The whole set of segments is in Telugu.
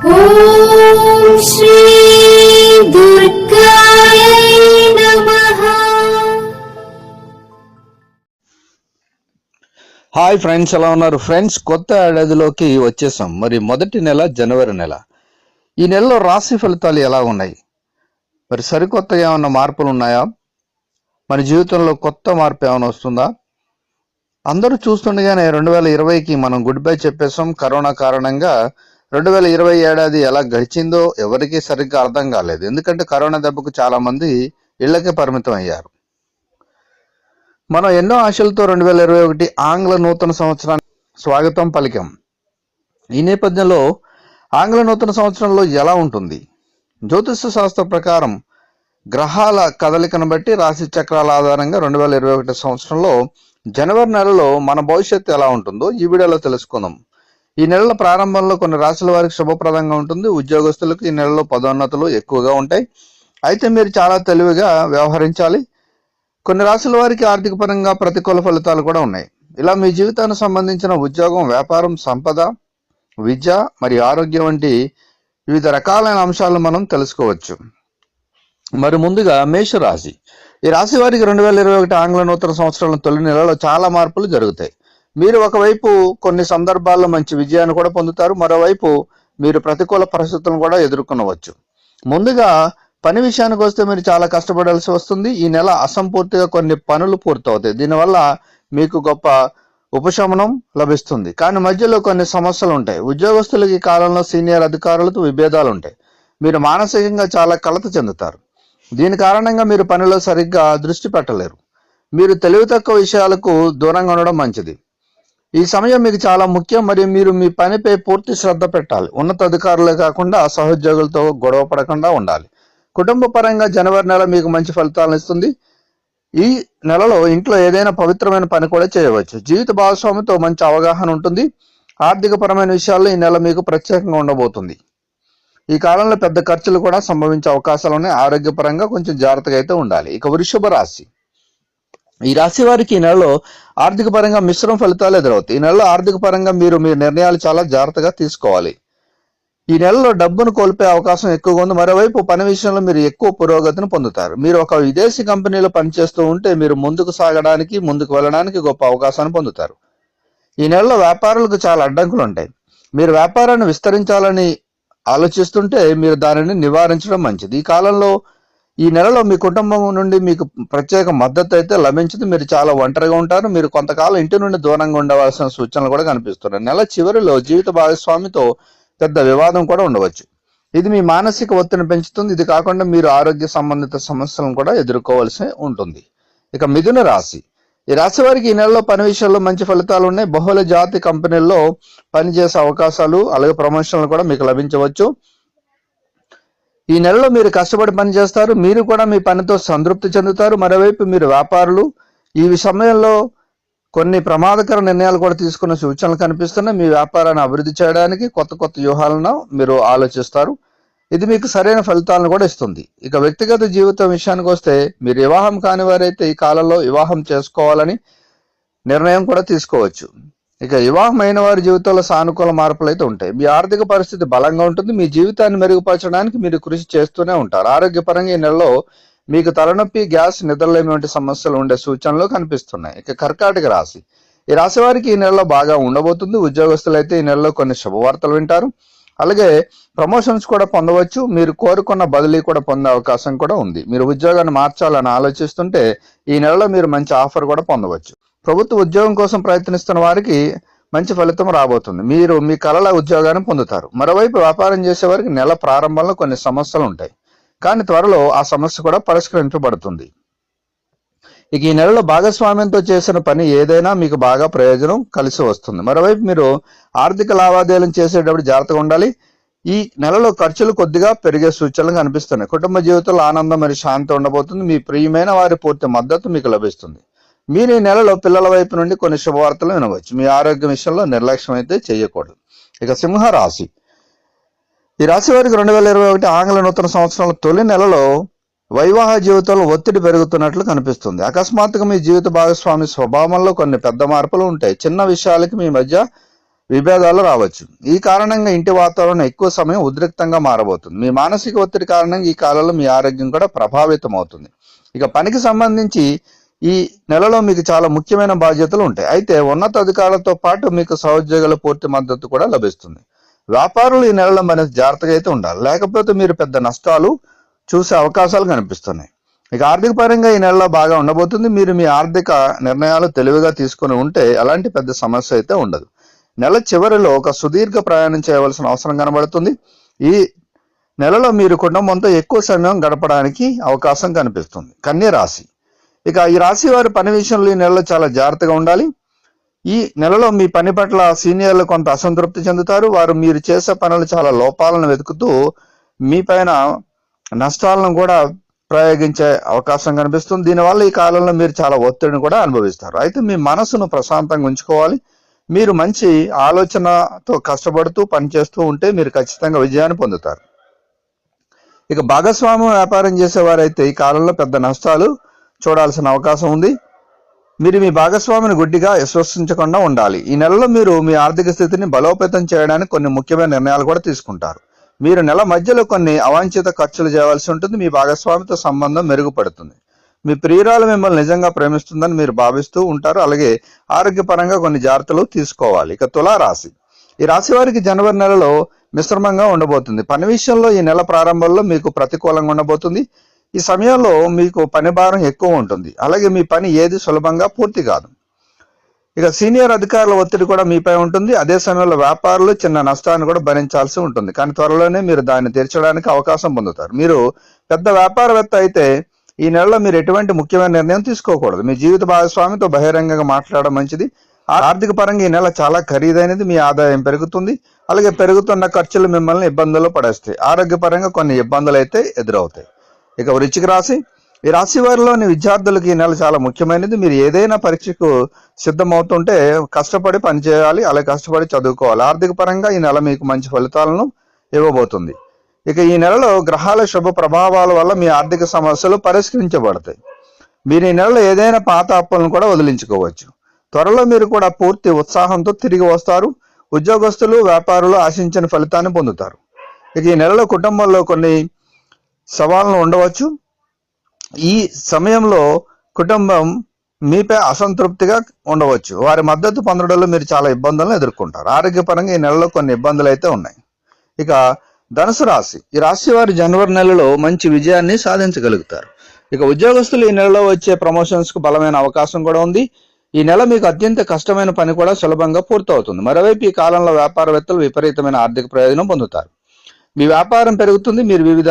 హాయ్ ఫ్రెండ్స్ ఎలా ఉన్నారు? ఫ్రెండ్స్ కొత్త ఏడాదిలోకి వచ్చేసాం. మరి మొదటి నెల జనవరి నెల. ఈ నెలలో రాశి ఫలితాలు ఎలా ఉన్నాయి? మరి సరికొత్త ఏమైనా మార్పులు ఉన్నాయా? మన జీవితంలో కొత్త మార్పు ఏమైనా వస్తుందా? అందరూ చూస్తుండగానే రెండు వేల ఇరవైకి మనం గుడ్ బై చెప్పేసాం కరోనా కారణంగా రెండు వేల ఇరవై ఏడాది ఎలా గడిచిందో ఎవరికీ సరిగ్గా అర్థం కాలేదు. ఎందుకంటే కరోనా దెబ్బకు చాలామంది ఇళ్ళకే పరిమితం అయ్యారు. మనం ఎన్నో ఆశలతో రెండు వేల ఇరవై ఒకటి ఆంగ్ల నూతన సంవత్సరానికి స్వాగతం పలికాం. ఈ నేపథ్యంలో ఆంగ్ల నూతన సంవత్సరంలో ఎలా ఉంటుంది? జ్యోతిష శాస్త్ర ప్రకారం గ్రహాల కదలికను బట్టి రాశి చక్రాల ఆధారంగా రెండు వేల ఇరవై ఒకటి సంవత్సరంలో జనవరి నెలలో మన భవిష్యత్తు ఎలా ఉంటుందో ఈ వీడియోలో తెలుసుకుందాం. ఈ నెలల ప్రారంభంలో కొన్ని రాశుల వారికి శుభప్రదంగా ఉంటుంది. ఉద్యోగస్తులకు ఈ నెలలో పదోన్నతులు ఎక్కువగా ఉంటాయి. అయితే మీరు చాలా తెలివిగా వ్యవహరించాలి. కొన్ని రాశుల వారికి ఆర్థిక పరంగా ప్రతికూల ఫలితాలు కూడా ఉన్నాయి. ఇలా మీ జీవితానికి సంబంధించిన ఉద్యోగం వ్యాపారం సంపద విద్య మరియు ఆరోగ్యం వంటి వివిధ రకాలైన అంశాలను మనం తెలుసుకోవచ్చు. మరి ముందుగా మేషరాశి. ఈ రాశి వారికి రెండు వేల ఇరవై ఒకటి ఆంగ్ల నూతన సంవత్సరం తొలి నెలలో చాలా మార్పులు జరుగుతాయి. మీరు ఒకవైపు కొన్ని సందర్భాల్లో మంచి విజయాన్ని కూడా పొందుతారు మరోవైపు మీరు ప్రతికూల పరిస్థితులను కూడా ఎదుర్కొనవచ్చు. ముందుగా పని విషయానికి వస్తే మీరు చాలా కష్టపడాల్సి వస్తుంది. ఈ నెల అసంపూర్తిగా కొన్ని పనులు పూర్తవుతాయి. దీనివల్ల మీకు గొప్ప ఉపశమనం లభిస్తుంది. కానీ మధ్యలో కొన్ని సమస్యలు ఉంటాయి. ఉద్యోగస్తులకి ఈ కాలంలో సీనియర్ అధికారులతో విభేదాలు ఉంటాయి. మీరు మానసికంగా చాలా కలత చెందుతారు. దీని కారణంగా మీరు పనిలో సరిగ్గా దృష్టి పెట్టలేరు. మీరు తెలివి తక్కువ విషయాలకు దూరంగా ఉండడం మంచిది. ఈ సమయం మీకు చాలా ముఖ్యం మరియు మీరు మీ పనిపై పూర్తి శ్రద్ధ పెట్టాలి. ఉన్నత అధికారులే కాకుండా సహోద్యోగులతో గొడవ పడకుండా ఉండాలి. కుటుంబ పరంగా జనవరి నెల మీకు మంచి ఫలితాలను ఇస్తుంది. ఈ నెలలో ఇంట్లో ఏదైనా పవిత్రమైన పని కూడా చేయవచ్చు. జీవిత భాగస్వామితో మంచి అవగాహన ఉంటుంది. ఆర్థిక పరమైన విషయాల్లో ఈ నెల మీకు ప్రత్యేకంగా ఉండబోతుంది. ఈ కాలంలో పెద్ద ఖర్చులు కూడా సంభవించే అవకాశాలు ఉన్నాయి. ఆరోగ్యపరంగా కొంచెం జాగ్రత్తగా అయితే ఉండాలి. ఇక వృషభ రాశి. ఈ రాశి వారికి ఈ నెలలో ఆర్థిక పరంగా మిశ్రమ ఫలితాలు ఎదురవుతాయి. ఈ నెలలో ఆర్థిక పరంగా మీరు మీ నిర్ణయాలు చాలా జాగ్రత్తగా తీసుకోవాలి. ఈ నెలలో డబ్బును కోల్పోయే అవకాశం ఎక్కువగా ఉంది. మరోవైపు పని విషయంలో మీరు ఎక్కువ పురోగతిని పొందుతారు. మీరు ఒక విదేశీ కంపెనీలో పనిచేస్తూ ఉంటే మీరు ముందుకు సాగడానికి ముందుకు వెళ్ళడానికి గొప్ప అవకాశాన్ని పొందుతారు. ఈ నెలలో వ్యాపారులకు చాలా అడ్డంకులు ఉంటాయి. మీరు వ్యాపారాన్ని విస్తరించాలని ఆలోచిస్తుంటే మీరు దానిని నివారించడం మంచిది. ఈ కాలంలో ఈ నెలలో మీ కుటుంబం నుండి మీకు ప్రత్యేక మద్దతు అయితే లభించదు. మీరు చాలా ఒంటరిగా ఉంటారు. మీరు కొంతకాలం ఇంటి నుండి దూరంగా ఉండవలసిన సూచనలు కూడా కనిపిస్తున్నాయి. నెల చివరిలో జీవిత భాగస్వామితో పెద్ద వివాదం కూడా ఉండవచ్చు. ఇది మీ మానసిక ఒత్తిడిని పెంచుతుంది. ఇది కాకుండా మీరు ఆరోగ్య సంబంధిత సమస్యలను కూడా ఎదుర్కోవాల్సి ఉంటుంది. ఇక మిథున రాశి. ఈ రాశి వారికి ఈ నెలలో పని విషయంలో మంచి ఫలితాలు ఉన్నాయి. బహుళ జాతి కంపెనీల్లో పనిచేసే అవకాశాలు అలాగే ప్రమోషన్లు కూడా మీకు లభించవచ్చు. ఈ నెలలో మీరు కష్టపడి పని చేస్తారు మీరు కూడా మీ పనితో సంతృప్తి చెందుతారు. మరోవైపు మీరు వ్యాపారులు ఈ సమయంలో కొన్ని ప్రమాదకర నిర్ణయాలు కూడా తీసుకున్న సూచనలు కనిపిస్తున్నాయి. మీ వ్యాపారాన్ని అభివృద్ధి చేయడానికి కొత్త కొత్త వ్యూహాలను మీరు ఆలోచిస్తారు. ఇది మీకు సరైన ఫలితాలను కూడా ఇస్తుంది. ఇక వ్యక్తిగత జీవితం విషయానికి వస్తే మీరు వివాహం కాని వారైతే ఈ కాలంలో వివాహం చేసుకోవాలని నిర్ణయం కూడా తీసుకోవచ్చు. ఇక వివాహం అయిన వారి జీవితంలో సానుకూల మార్పులు అయితే ఉంటాయి. మీ ఆర్థిక పరిస్థితి బలంగా ఉంటుంది. మీ జీవితాన్ని మెరుగుపరచడానికి మీరు కృషి చేస్తూనే ఉంటారు. ఆరోగ్యపరంగా ఈ నెలలో మీకు తలనొప్పి గ్యాస్ నిద్రలేమి వంటి సమస్యలు ఉండే సూచనలు కనిపిస్తున్నాయి. ఇక కర్కాటక రాశి. ఈ రాశి వారికి ఈ నెలలో బాగా ఉండబోతుంది. ఉద్యోగస్తులు అయితే ఈ నెలలో కొన్ని శుభవార్తలు వింటారు. అలాగే ప్రమోషన్స్ కూడా పొందవచ్చు. మీరు కోరుకున్న బదిలీ కూడా పొందే అవకాశం కూడా ఉంది. మీరు ఉద్యోగాన్ని మార్చాలని ఆలోచిస్తుంటే ఈ నెలలో మీరు మంచి ఆఫర్ కూడా పొందవచ్చు. ప్రభుత్వ ఉద్యోగం కోసం ప్రయత్నిస్తున్న వారికి మంచి ఫలితం రాబోతుంది. మీరు మీ కళల ఉద్యోగాన్ని పొందుతారు. మరోవైపు వ్యాపారం చేసే వారికి నెల ప్రారంభంలో కొన్ని సమస్యలు ఉంటాయి. కానీ త్వరలో ఆ సమస్య కూడా పరిష్కరించబడుతుంది. ఇక ఈ నెలలో భాగస్వామ్యంతో చేసిన పని ఏదైనా మీకు బాగా ప్రయోజనం కలిసి వస్తుంది. మరోవైపు మీరు ఆర్థిక లావాదేవీలను చేసేటప్పుడు జాగ్రత్తగా ఉండాలి. ఈ నెలలో ఖర్చులు కొద్దిగా పెరిగే సూచనలు కనిపిస్తున్నాయి. కుటుంబ జీవితంలో ఆనందం మరియు శాంతి ఉండబోతుంది. మీ ప్రియమైన వారి పూర్తి మద్దతు మీకు లభిస్తుంది. మీరు ఈ నెలలో పిల్లల వైపు నుండి కొన్ని శుభవార్తలు వినవచ్చు. మీ ఆరోగ్యం విషయంలో నిర్లక్ష్యం అయితే చేయకూడదు. ఇక సింహ రాశి ఈ రాశి వారికి రెండు వేల ఇరవై ఒకటి ఆంగ్ల నూతన సంవత్సరంలో తొలి నెలలో వైవాహ జీవితంలో ఒత్తిడి పెరుగుతున్నట్లు కనిపిస్తుంది. అకస్మాత్తుగా మీ జీవిత భాగస్వామి స్వభావంలో కొన్ని పెద్ద మార్పులు ఉంటాయి. చిన్న విషయాలకి మీ మధ్య విభేదాలు రావచ్చు. ఈ కారణంగా ఇంటి వాతావరణం ఎక్కువ సమయం ఉద్రిక్తంగా మారబోతుంది. మీ మానసిక ఒత్తిడి కారణంగా ఈ కాలంలో మీ ఆరోగ్యం కూడా ప్రభావితం అవుతుంది ఇక పనికి సంబంధించి ఈ నెలలో మీకు చాలా ముఖ్యమైన బాధ్యతలు ఉంటాయి. అయితే ఉన్నత అధికారులతో పాటు మీకు సహోద్యోగుల పూర్తి మద్దతు కూడా లభిస్తుంది. వ్యాపారులు ఈ నెలలో మరి జాగ్రత్తగా అయితే ఉండాలి. లేకపోతే మీరు పెద్ద నష్టాలు చూసే అవకాశాలు కనిపిస్తున్నాయి. ఇక ఆర్థిక పరంగా ఈ నెలలో బాగా ఉండబోతుంది. మీరు మీ ఆర్థిక నిర్ణయాలు తెలివిగా తీసుకొని ఉంటే ఎలాంటి పెద్ద సమస్య అయితే ఉండదు. నెల చివరిలో ఒక సుదీర్ఘ ప్రయాణం చేయవలసిన అవసరం కనబడుతుంది. ఈ నెలలో మీరు కుటుంబంతో ఎక్కువ సమయం గడపడానికి అవకాశం కనిపిస్తుంది. కన్యరాశి రాశి. ఇక ఈ రాశి వారి పని విషయంలో ఈ నెలలో చాలా జాగ్రత్తగా ఉండాలి. ఈ నెలలో మీ పని పట్ల సీనియర్లు కొంత అసంతృప్తి చెందుతారు. వారు మీరు చేసే పనులు చాలా లోపాలను వెతుకుతూ మీ పైన నష్టాలను కూడా ప్రయోగించే అవకాశం కనిపిస్తుంది. దీనివల్ల ఈ కాలంలో మీరు చాలా ఒత్తిడిని కూడా అనుభవిస్తారు. అయితే మీ మనసును ప్రశాంతంగా ఉంచుకోవాలి. మీరు మంచి ఆలోచనతో కష్టపడుతూ పనిచేస్తూ ఉంటే మీరు ఖచ్చితంగా విజయాన్ని పొందుతారు. ఇక భాగస్వామ్య వ్యాపారం చేసేవారైతే ఈ కాలంలో పెద్ద నష్టాలు చూడాల్సిన అవకాశం ఉంది. మీరు మీ భాగస్వామిని గుడ్డిగా విశ్వసించకుండా ఉండాలి. ఈ నెలలో మీరు మీ ఆర్థిక స్థితిని బలోపేతం చేయడానికి కొన్ని ముఖ్యమైన నిర్ణయాలు కూడా తీసుకుంటారు. మీరు నెల మధ్యలో కొన్ని అవాంఛిత ఖర్చులు చేయవలసి ఉంటుంది. మీ భాగస్వామితో సంబంధం మెరుగుపడుతుంది. మీ ప్రియురాలు మిమ్మల్ని నిజంగా ప్రేమిస్తుందని మీరు భావిస్తూ ఉంటారు. అలాగే ఆరోగ్యపరంగా కొన్ని జాగ్రత్తలు తీసుకోవాలి. ఇక తులా రాశి ఈ రాశి వారికి జనవరి నెలలో మిశ్రమంగా ఉండబోతుంది. పని విషయంలో ఈ నెల ప్రారంభంలో మీకు ప్రతికూలంగా ఉండబోతుంది. ఈ సమయంలో మీకు పని భారం ఎక్కువ ఉంటుంది. అలాగే మీ పని ఏది సులభంగా పూర్తి కాదు. ఇక సీనియర్ అధికారుల ఒత్తిడి కూడా మీపై ఉంటుంది. అదే సమయంలో వ్యాపారులు చిన్న నష్టాన్ని కూడా భరించాల్సి ఉంటుంది. కానీ త్వరలోనే మీరు దాన్ని తీర్చడానికి అవకాశం పొందుతారు. మీరు పెద్ద వ్యాపారవేత్త అయితే ఈ నెలలో మీరు ఎటువంటి ముఖ్యమైన నిర్ణయం తీసుకోకూడదు. మీ జీవిత భాగస్వామితో బహిరంగంగా మాట్లాడడం మంచిది. ఆర్థిక పరంగా ఈ నెల చాలా ఖరీదైనది. మీ ఆదాయం పెరుగుతుంది. అలాగే పెరుగుతున్న ఖర్చులు మిమ్మల్ని ఇబ్బందుల్లో పడేస్తాయి. ఆరోగ్యపరంగా కొన్ని ఇబ్బందులు అయితే ఎదురవుతాయి. ఇక వృచ్చిక రాశి. ఈ రాశి వారిలోని విద్యార్థులకి ఈ నెల చాలా ముఖ్యమైనది. మీరు ఏదైనా పరీక్షకు సిద్ధమవుతుంటే కష్టపడి పనిచేయాలి అలాగే కష్టపడి చదువుకోవాలి. ఆర్థిక పరంగా ఈ నెల మీకు మంచి ఫలితాలను ఇవ్వబోతుంది. ఇక ఈ నెలలో గ్రహాల శుభ ప్రభావాల వల్ల మీ ఆర్థిక సమస్యలు పరిష్కరించబడతాయి. మీరు ఈ నెలలో ఏదైనా పాత అప్పులను కూడా వదిలించుకోవచ్చు. త్వరలో మీరు కూడా పూర్తి ఉత్సాహంతో తిరిగి వస్తారు. ఉద్యోగస్తులు వ్యాపారులు ఆశించిన ఫలితాన్ని పొందుతారు. ఇక ఈ నెలలో కుటుంబంలో కొన్ని సవాళ్ళను ఉండవచ్చు. ఈ సమయంలో కుటుంబం మీపై అసంతృప్తిగా ఉండవచ్చు. వారి మద్దతు పొందడంలో మీరు చాలా ఇబ్బందులను ఎదుర్కొంటారు. ఆరోగ్యపరంగా ఈ నెలలో కొన్ని ఇబ్బందులు అయితే ఉన్నాయి. ఇక ధనుసు రాశి. ఈ రాశి వారి జనవరి నెలలో మంచి విజయాన్ని సాధించగలుగుతారు. ఇక ఉద్యోగస్తులు ఈ నెలలో వచ్చే ప్రమోషన్స్కు బలమైన అవకాశం కూడా ఉంది. ఈ నెల మీకు అత్యంత కష్టమైన పని కూడా సులభంగా పూర్తవుతుంది. మరోవైపు ఈ కాలంలో వ్యాపారవేత్తలు విపరీతమైన ఆర్థిక ప్రయోజనం పొందుతారు. మీ వ్యాపారం పెరుగుతుంది. మీరు వివిధ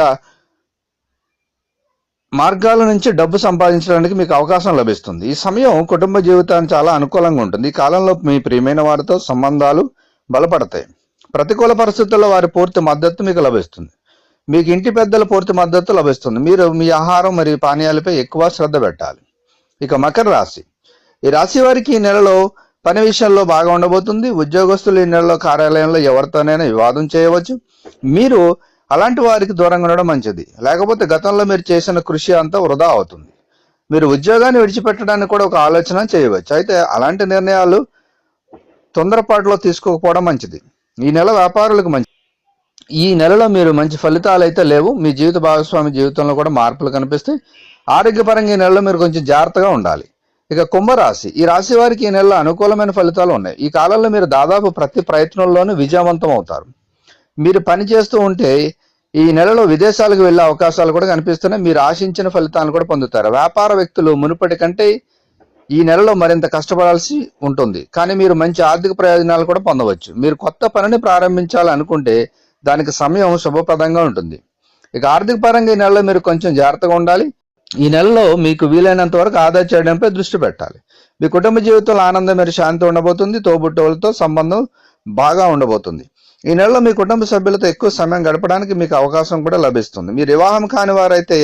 మార్గాల నుంచి డబ్బు సంపాదించడానికి మీకు అవకాశం లభిస్తుంది. ఈ సమయం కుటుంబ జీవితానికి చాలా అనుకూలంగా ఉంటుంది. ఈ కాలంలో మీ ప్రియమైన వారితో సంబంధాలు బలపడతాయి. ప్రతికూల పరిస్థితుల్లో వారి పూర్తి మద్దతు మీకు లభిస్తుంది. మీకు ఇంటి పెద్దల పూర్తి మద్దతు లభిస్తుంది. మీరు మీ ఆహారం మరియు పానీయాలపై ఎక్కువ శ్రద్ధ పెట్టాలి. ఇక మకర రాశి. ఈ రాశి వారికి ఈ నెలలో పని విషయంలో బాగా ఉండబోతుంది. ఉద్యోగస్తులు ఈ నెలలో కార్యాలయంలో ఎవరితోనైనా వివాదం చేయవచ్చు. మీరు అలాంటి వారికి దూరంగా ఉండడం మంచిది. లేకపోతే గతంలో మీరు చేసిన కృషి అంతా వృధా అవుతుంది. మీరు ఉద్యోగాన్ని విడిచిపెట్టడానికి కూడా ఒక ఆలోచన చేయవచ్చు. అయితే అలాంటి నిర్ణయాలు తొందరపాటులో తీసుకోకపోవడం మంచిది. ఈ నెల వ్యాపారులకు మంచి ఈ నెలలో మీరు మంచి ఫలితాలు అయితే లేవు. మీ జీవిత భాగస్వామి జీవితంలో కూడా మార్పులు కనిపిస్తాయి. ఆరోగ్యపరంగా ఈ నెలలో మీరు కొంచెం జాగ్రత్తగా ఉండాలి. ఇక కుంభరాశి. ఈ రాశి వారికి ఈ నెలలో అనుకూలమైన ఫలితాలు ఉన్నాయి. ఈ కాలంలో మీరు దాదాపు ప్రతి ప్రయత్నంలోనూ విజయవంతం అవుతారు. మీరు పని చేస్తూ ఉంటే ఈ నెలలో విదేశాలకు వెళ్ళే అవకాశాలు కూడా కనిపిస్తున్నాయి. మీరు ఆశించిన ఫలితాలను కూడా పొందుతారు. వ్యాపార వ్యక్తులు మునుపటి కంటే ఈ నెలలో మరింత కష్టపడాల్సి ఉంటుంది. కానీ మీరు మంచి ఆర్థిక ప్రయోజనాలు కూడా పొందవచ్చు. మీరు కొత్త పనిని ప్రారంభించాలనుకుంటే దానికి సమయం శుభప్రదంగా ఉంటుంది. ఇక ఆర్థిక పరంగా ఈ నెలలో మీరు కొంచెం జాగ్రత్తగా ఉండాలి. ఈ నెలలో మీకు వీలైనంత వరకు ఆదా చేయడంపై దృష్టి పెట్టాలి. మీ కుటుంబ జీవితంలో ఆనందం మరియు శాంతి ఉండబోతుంది. తోబుట్టువులతో సంబంధం బాగా ఉండబోతుంది. ఈ నెలలో మీ కుటుంబ సభ్యులతో ఎక్కువ సమయం గడపడానికి మీకు అవకాశం కూడా లభిస్తుంది. మీరు వివాహం కాని వారైతే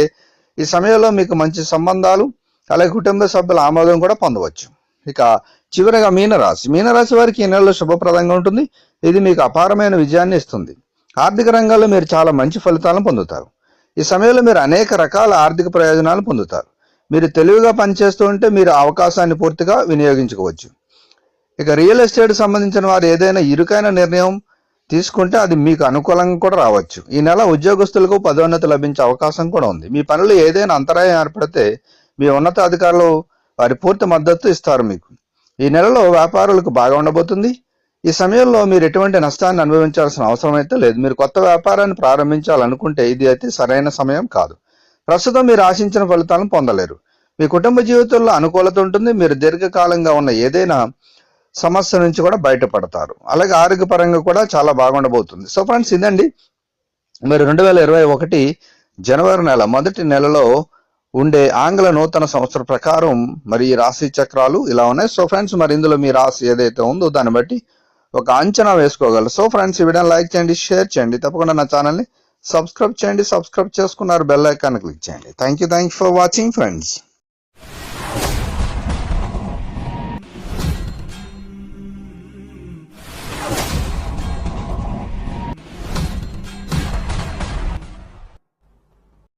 ఈ సమయంలో మీకు మంచి సంబంధాలు అలాగే కుటుంబ సభ్యుల ఆమోదం కూడా పొందవచ్చు. ఇక చివరిగా మీనరాశి. మీనరాశి వారికి ఈ నెలలో శుభప్రదంగా ఉంటుంది. ఇది మీకు అపారమైన విజయాన్ని ఇస్తుంది. ఆర్థిక రంగంలో మీరు చాలా మంచి ఫలితాలను పొందుతారు. ఈ సమయంలో మీరు అనేక రకాల ఆర్థిక ప్రయోజనాలు పొందుతారు. మీరు తెలివిగా పనిచేస్తూ ఉంటే మీరు అవకాశాన్ని పూర్తిగా వినియోగించుకోవచ్చు. ఇక రియల్ ఎస్టేట్ సంబంధించిన వారు ఏదైనా ఇరుకైన నిర్ణయం తీసుకుంటే అది మీకు అనుకూలంగా కూడా రావచ్చు. ఈ నెల ఉద్యోగస్తులకు పదోన్నతి లభించే అవకాశం కూడా ఉంది. మీ పనులు ఏదైనా అంతరాయం ఏర్పడితే మీ ఉన్నతాధికారులు వారి పూర్తి మద్దతు ఇస్తారు మీకు. ఈ నెలలో వ్యాపారులకు బాగా ఉండబోతుంది. ఈ సమయంలో మీరు ఎటువంటి నష్టాన్ని అనుభవించాల్సిన అవసరం అయితే లేదు. మీరు కొత్త వ్యాపారాన్ని ప్రారంభించాలనుకుంటే ఇది అయితే సరైన సమయం కాదు. ప్రస్తుతం మీరు ఆశించిన ఫలితాలను పొందలేరు. మీ కుటుంబ జీవితంలో అనుకూలత ఉంటుంది. మీరు దీర్ఘకాలంగా ఉన్న ఏదైనా సమస్య నుంచి కూడా బయటపడతారు. అలాగే ఆరోగ్యపరంగా కూడా చాలా బాగుండబోతుంది. సో ఫ్రెండ్స్ ఇదండి. మరి రెండు వేల ఇరవై ఒకటి జనవరి నెల మొదటి నెలలో ఉండే ఆంగ్ల నూతన సంవత్సర ప్రకారం మరి రాశి చక్రాలు ఇలా ఉన్నాయి. సో ఫ్రెండ్స్ మరి ఇందులో మీ రాశి ఏదైతే ఉందో దాన్ని బట్టి ఒక అంచనా వేసుకోగలరు. సో ఫ్రెండ్స్ ఈ వీడియోని లైక్ చేయండి షేర్ చేయండి. తప్పకుండా నా ఛానల్ని సబ్స్క్రైబ్ చేయండి. సబ్స్క్రైబ్ చేసుకున్నారు బెల్ ఐకాన్ క్లిక్ చేయండి. Thank you thank you for watching friends.